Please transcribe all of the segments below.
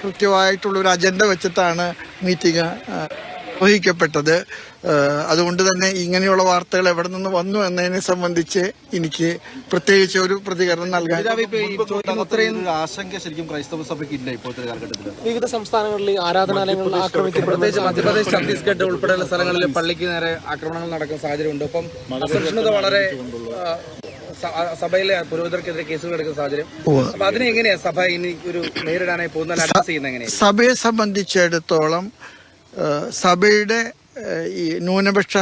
കൃത്യമായിട്ടുള്ള ഒരു അജണ്ട വെച്ചിട്ടാണ് മീറ്റിംഗ് നിർവഹിക്കപ്പെട്ടത് അതുകൊണ്ട് തന്നെ ഇങ്ങനെയുള്ള വാർത്തകൾ എവിടെ നിന്ന് വന്നു എന്നതിനെ സംബന്ധിച്ച് എനിക്ക് പ്രത്യേകിച്ച് ഒരു പ്രതികരണം നൽകാൻ ആശങ്ക ശരിക്കും ക്രൈസ്തവ സഭയ്ക്ക് ഇല്ല ഇപ്പോഴത്തെ കാലഘട്ടത്തിൽ വിവിധ സംസ്ഥാനങ്ങളിൽ ആരാധനാലയങ്ങളിൽ ആക്രമിക്കും പ്രത്യേകിച്ച് മധ്യപ്രദേശ് ഛത്തീസ്ഗഡ് ഉൾപ്പെടെയുള്ള സ്ഥലങ്ങളിൽ പള്ളിക്ക് നേരെ ആക്രമണങ്ങൾ നടക്കുന്ന സാഹചര്യമുണ്ട്. അപ്പം അസഹിഷ്ണുത വളരെ സഭയിലെ പുരോഹിതർക്കെതിരെ കേസുകൾ എടുക്കുന്ന സാഹചര്യം. അപ്പൊ അതിനെ എങ്ങനെയാ സഭ ഇനി ഒരു നേരിടാനായി പോകുന്ന അഡ്രസ് ചെയ്യുന്ന എങ്ങനെയാ? സഭയെ സംബന്ധിച്ചിടത്തോളം സഭയുടെ ഈ ന്യൂനപക്ഷ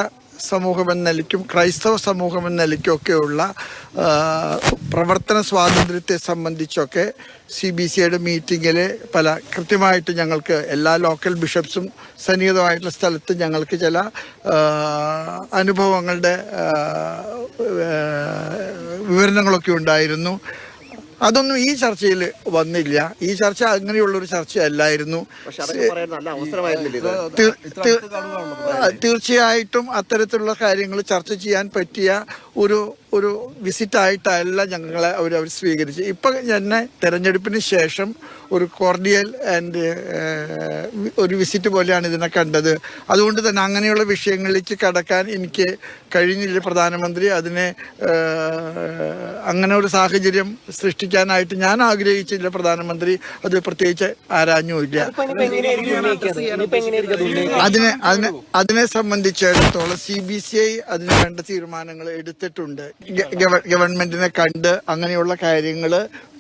സമൂഹം എന്ന നിലയ്ക്കും ക്രൈസ്തവ സമൂഹം എന്ന നിലയ്ക്കൊക്കെയുള്ള പ്രവർത്തന സ്വാതന്ത്ര്യത്തെ സംബന്ധിച്ചൊക്കെ സി ബി സിയുടെ മീറ്റിങ്ങിൽ പല കൃത്യമായിട്ട് ഞങ്ങൾക്ക് എല്ലാ ലോക്കൽ ബിഷപ്സും സന്നിഹിതമായിട്ടുള്ള സ്ഥലത്ത് ഞങ്ങൾക്ക് ചില അനുഭവങ്ങളുടെ വിവരണങ്ങളൊക്കെ ഉണ്ടായിരുന്നു. അതൊന്നും ഈ ചർച്ചയിൽ വന്നില്ല. ഈ ചർച്ച അങ്ങനെയുള്ളൊരു ചർച്ചയല്ലായിരുന്നു തീർ- തീർ- ആ, തീർച്ചയായിട്ടും അത്തരത്തിലുള്ള കാര്യങ്ങൾ ചർച്ച ചെയ്യാൻ പറ്റിയ ഒരു ഒരു വിസിറ്റായിട്ടല്ല ഞങ്ങളെ അവർ അവർ സ്വീകരിച്ച് ഇപ്പം എന്നെ തെരഞ്ഞെടുപ്പിന് ശേഷം ഒരു കോർഡിയൽ ആൻഡ് ഒരു വിസിറ്റ് പോലെയാണ് ഇതിനെ കണ്ടത്. അതുകൊണ്ട് തന്നെ അങ്ങനെയുള്ള വിഷയങ്ങളിലേക്ക് കടക്കാൻ എനിക്ക് കഴിഞ്ഞില്ല പ്രധാനമന്ത്രി. അതിനെ അങ്ങനെ ഒരു സാഹചര്യം സൃഷ്ടിക്കാനായിട്ട് ഞാൻ ആഗ്രഹിച്ചില്ല പ്രധാനമന്ത്രി. അത് പ്രത്യേകിച്ച് ആരാഞ്ഞുമില്ല. അതിനെ അതിനെ അതിനെ സംബന്ധിച്ചിടത്തോളം സി ബി സി ഐ അതിന് വേണ്ട തീരുമാനങ്ങൾ എടുത്തിട്ടുണ്ട്. ഗവൺമെന്റിനെ കണ്ട് അങ്ങനെയുള്ള കാര്യങ്ങൾ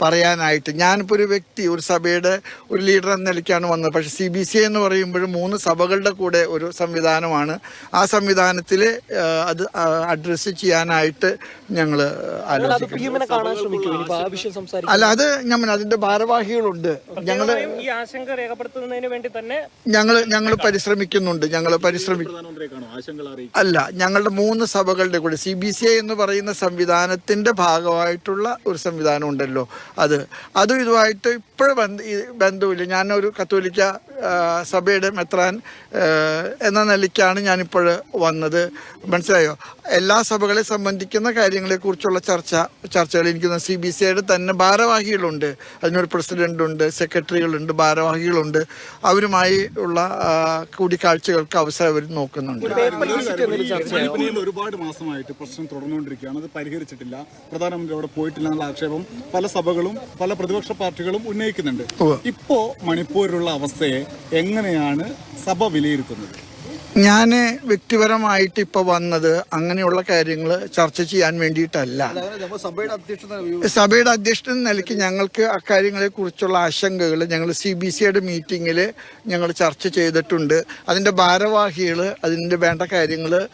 പറയാനായിട്ട്. ഞാനിപ്പോൾ ഒരു വ്യക്തി ഒരു സഭയുടെ ഒരു ലീഡർ എന്ന നിലയ്ക്കാണ് വന്നത്. പക്ഷെ സി ബി സി ഐ എന്ന് പറയുമ്പോൾ മൂന്ന് സഭകളുടെ കൂടെ ഒരു സംവിധാനമാണ്. ആ സംവിധാനത്തിൽ അത് അഡ്രസ്സ് ചെയ്യാനായിട്ട് ഞങ്ങൾ അത് സംസാരിക്കും. അല്ല അത് ഞാൻ അതിന്റെ ഭാരവാഹികളുണ്ട്. ഞങ്ങൾ ഈ ആശങ്ക രേഖപ്പെടുത്തുന്നതിന് വേണ്ടി തന്നെ ഞങ്ങൾ ഞങ്ങൾ പരിശ്രമിക്കുന്നുണ്ട്. ഞങ്ങൾ പരിശ്രമിക്കുന്നു അല്ല ഞങ്ങളുടെ മൂന്ന് സഭകളുടെ കൂടെ സി ബി സി ഐ എന്ന് പറയുന്ന സംവിധാനത്തിന്റെ ഭാഗമായിട്ടുള്ള ഒരു സംവിധാനം ഉണ്ടല്ലോ അത്. അതും ഇതുമായിട്ട് ഇപ്പോഴും ബന്ധ ബന്ധമില്ല ഞാനൊരു കത്തോലിക്ക സഭയുടെ മെത്രാൻ എന്ന നിലയ്ക്കാണ് ഞാനിപ്പോൾ വന്നത്. മനസ്സിലായോ? എല്ലാ സഭകളെ സംബന്ധിക്കുന്ന കാര്യങ്ങളെക്കുറിച്ചുള്ള ചർച്ച ചർച്ചകൾ എനിക്ക് സി ബി സി ഐയുടെ തന്നെ ഭാരവാഹികളുണ്ട്. അതിനൊരു പ്രസിഡന്റുണ്ട് സെക്രട്ടറികളുണ്ട് ഭാരവാഹികളുണ്ട്. അവരുമായി ഉള്ള കൂടിക്കാഴ്ചകൾക്ക് അവസരം അവർ നോക്കുന്നുണ്ട്. ഒരുപാട് മാസമായിട്ട് പ്രശ്നം തുടർന്നുകൊണ്ടിരിക്കുകയാണ്. അത് പരിഹരിച്ചിട്ടില്ല. പ്രധാനമന്ത്രി അവിടെ പോയിട്ടില്ല എന്നുള്ള ആക്ഷേപം പല സഭകളും പല പ്രതിപക്ഷ പാർട്ടികളും ഉന്നയിക്കുന്നുണ്ട്. ഇപ്പോ മണിപ്പൂരിലുള്ള അവസ്ഥയെ എങ്ങനെയാണ് സഭ വിലയിരുത്തുന്നത്? ഞാൻ വ്യക്തിപരമായിട്ട് ഇപ്പോൾ വന്നത് അങ്ങനെയുള്ള കാര്യങ്ങൾ ചർച്ച ചെയ്യാൻ വേണ്ടിയിട്ടല്ല. സഭയുടെ അധ്യക്ഷൻ നിലയ്ക്ക് ഞങ്ങൾക്ക് അക്കാര്യങ്ങളെ കുറിച്ചുള്ള ആശങ്കകൾ ഞങ്ങൾ സി ബി സിയുടെ മീറ്റിങ്ങിൽ ഞങ്ങൾ ചർച്ച ചെയ്തിട്ടുണ്ട്. അതിന്റെ ഭാരവാഹികൾ അതിന്റെ വേണ്ട കാര്യങ്ങൾ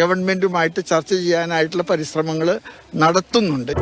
ഗവൺമെന്റുമായിട്ട് ചർച്ച ചെയ്യാനായിട്ടുള്ള പരിശ്രമങ്ങൾ നടത്തുന്നുണ്ട്.